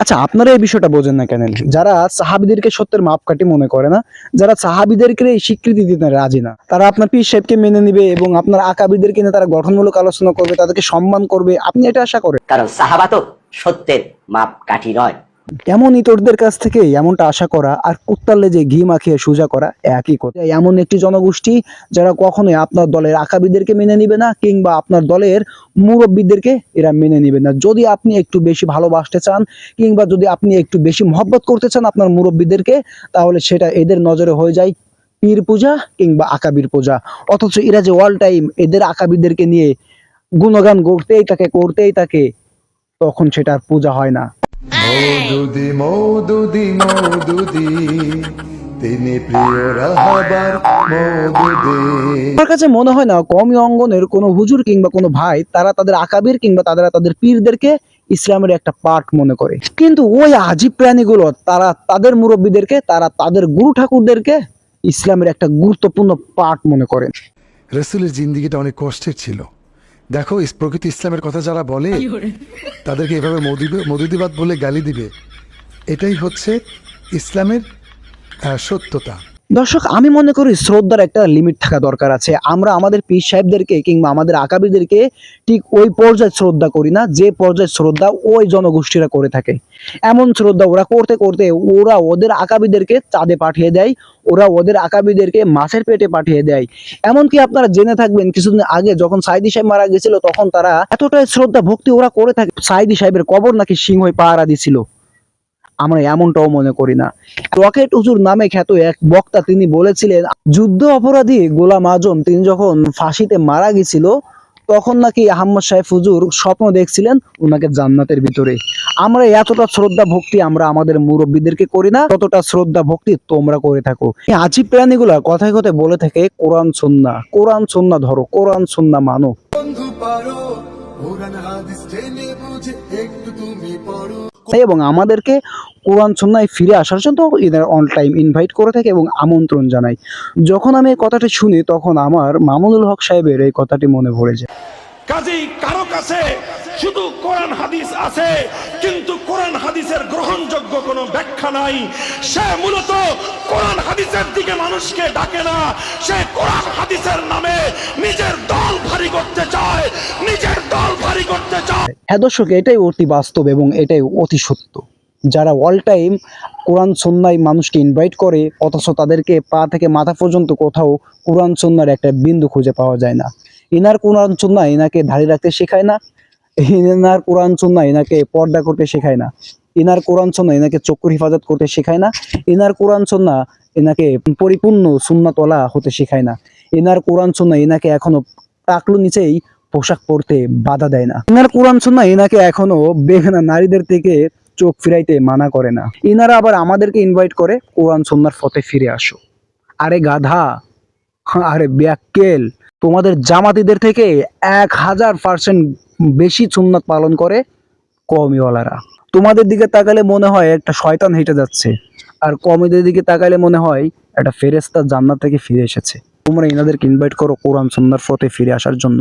আচ্ছা আপনারা এই বিষয়টা বোঝেন না কেন? যারা সাহাবিদেরকে সত্যের মাপকাঠি মনে করে না, যারা সাহাবিদেরকে স্বীকৃতি দিতে রাজি না, তারা আপনার পীর সাহেবকে মেনে নিবে এবং আপনার আকাবিদেরকে নিয়ে তারা গঠনমূলক আলোচনা করবে, তাদেরকে সম্মান করবে। আপনি এটা আশা করেন? কারণ সাহাবা তো সত্যের মাপকাঠি নয়। এমন ইতরদের কাছ থেকে এমনটা আশা করা আর কুত্তার লেজে ঘি মাখিয়ে সোজা করা একই কথা। এমন একটি জনগোষ্ঠী যারা কখনোই আপনার দলের আকাবিদেরকে মেনে নিবে না কিংবা আপনার দলের মুরব্বীদেরকে এরা মেনে নিবে না। যদি আপনি একটু বেশি ভালোবাসতে চান কিংবা যদি আপনি একটু বেশি মহব্বত করতে চান আপনার মুরব্বীদেরকে, তাহলে সেটা এদের নজরে হয়ে যায় পীর পূজা কিংবা আকাবির পূজা। অথচ এরা যে অল টাইম এদের আকাবিদেরকে নিয়ে গুণগান করতেই তাকে করতেই তাকে, তখন সেটা পূজা হয় না। মৌদুদি মৌদুদি মৌদুদি তিনি প্রিয় রাহাবার মৌদুদি। আমার কাছে মনে হয় না কমি অঙ্গনের কোনো হুজুর কিংবা কোনো ভাই তারা তাদের আকাবির কিংবা তারা তাদের পীরদেরকে ইসলামের একটা পার্ট মনে করে। কিন্তু ওই আজীব প্রাণীগুলো তারা তাদের মুরব্বীদেরকে তারা তাদের গুরু ঠাকুরদেরকে ইসলামের একটা গুরুত্বপূর্ণ পার্ট মনে করেন রসুলের জিন্দিগিটা অনেক কষ্টের ছিল। দেখো প্রকৃতি ইসলামের কথা যারা বলে তাদেরকে এভাবে মধুদিবাদ বলে গালি দিবে। এটাই হচ্ছে ইসলামের সত্যতা। দর্শক, আমি মনে করি শ্রদ্ধার একটা লিমিট থাকা দরকার আছে। আমরা আমাদের পীর সাহেবদেরকে কিংবা আমাদের আকাবিদেরকে ঠিক ওই পর্যায়ে শ্রদ্ধা করি না, যে পর্যায়ে শ্রদ্ধা ওই জনগোষ্ঠীরা করে থাকে। এমন শ্রদ্ধা ওরা করতে করতে ওরা ওদের আকাবিদেরকে চাঁদে পাঠিয়ে দেয়, ওরা ওদের আকাবিদেরকে মাছের পেটে পাঠিয়ে দেয়। এমনকি আপনারা জেনে থাকবেন, কিছুদিন আগে যখন সাইদি সাহেব মারা গেছিল, তখন তারা এতটাই শ্রদ্ধা ভক্তি ওরা করে থাকে। সাইদি সাহেবের কবর নাকি সিংহ পাহারা দিছিল। আমরা এমনটাও মনে করি না। রকেট হুজুর নামে খ্যাত এক বক্তা তিনি বলেছিলেন, যুদ্ধ অপরাধী গোলাম আজম তিনি যখন ফাঁসিতে মারা গেছিল, তখন নাকি আহম্মদ সাহেব হুজুর স্বপ্ন দেখছিলেন ওনাকে জান্নাতের ভিতরে। আমরা এতটা শ্রদ্ধা ভক্তি আমরা আমাদের মুরব্বীদেরকে করি না, ততটা শ্রদ্ধা ভক্তি তোমরা করে থাকো। আজি প্রাণীগুলা কথায় কথায় বলে থাকে, কোরআন সন্না কোরআন সন্না ধরো, কোরআন সন্না মানো। পারো এবং আমাদেরকে কোরআন সন্ন্যায় ফিরে আসার জন্য এদের অন টাইম ইনভাইট করে থাকে এবং আমন্ত্রণ জানাই যখন আমি এই কথাটি শুনি, তখন আমার মামুনুল হক সাহেবের এই কথাটি মনে পড়ে যায়। কাজেই কারও কাছে শুধু কোরআন হাদিস আছে, কিন্তু কোরআন হাদিসের গ্রহণযোগ্য কোনো ব্যাখ্যা নাই। সে মূলত কোরআন হাদিসের দিকে মানুষকে ডাকে না, সে কোরআন হাদিসের নামে নিজের হ্যাঁ দর্শক, এটাই অতি বাস্তব এবং এটাই অতি সত্য। যারা অল টাইম কোরআন সন্ন্যায় মানুষকে ইনভাইট করে, অথচ তাদেরকে পা থেকে মাথা পর্যন্ত কোথাও কোরআন সন্ন্যার একটা বিন্দু খুঁজে পাওয়া যায় না। ইনার কোরআন, সন্না এনাকে দাঁড়িয়ে রাখতে শেখায় না, ইনার কোরআন, সন্না এনাকে পর্দা করতে শেখায় না, ইনার কোরআন, সন্না এনাকে চক্ষুর হেফাজত করতে শেখায় না, ইনার কোরআন, সন্না এনাকে পরিপূর্ণ সুন্নাতলা হতে শেখায় না এনার কোরআন, সন্না এনাকে এখনও টাকলু নিচেই পোশাক পরতে বাধা দেয় না। ইনার কোরআন সন্না এনাকে এখনও বেগানা নারীদের থেকে চোখ ফিরাইতে মানা করে না। ইনারা আবার আমাদেরকে ইনভাইট করে কোরআন সন্ন্যার ফতে ফিরে আসো। আরে গাধা, আরে ব্যাক্কেল, তোমাদের জামাতিদের থেকে এক হাজার পার্সেন্ট বেশি সুন্নাত পালন করে কমিওয়ালারা তোমাদের দিকে তাকালে মনে হয় একটা শয়তান হেঁটে যাচ্ছে, আর কমিদের দিকে তাকালে মনে হয় একটা ফেরেস্তা জান্নাত থেকে ফিরে এসেছে। তোমরা এনাদেরকে ইনভাইট করো কোরআন সন্ন্যার ফতে ফিরে আসার জন্য।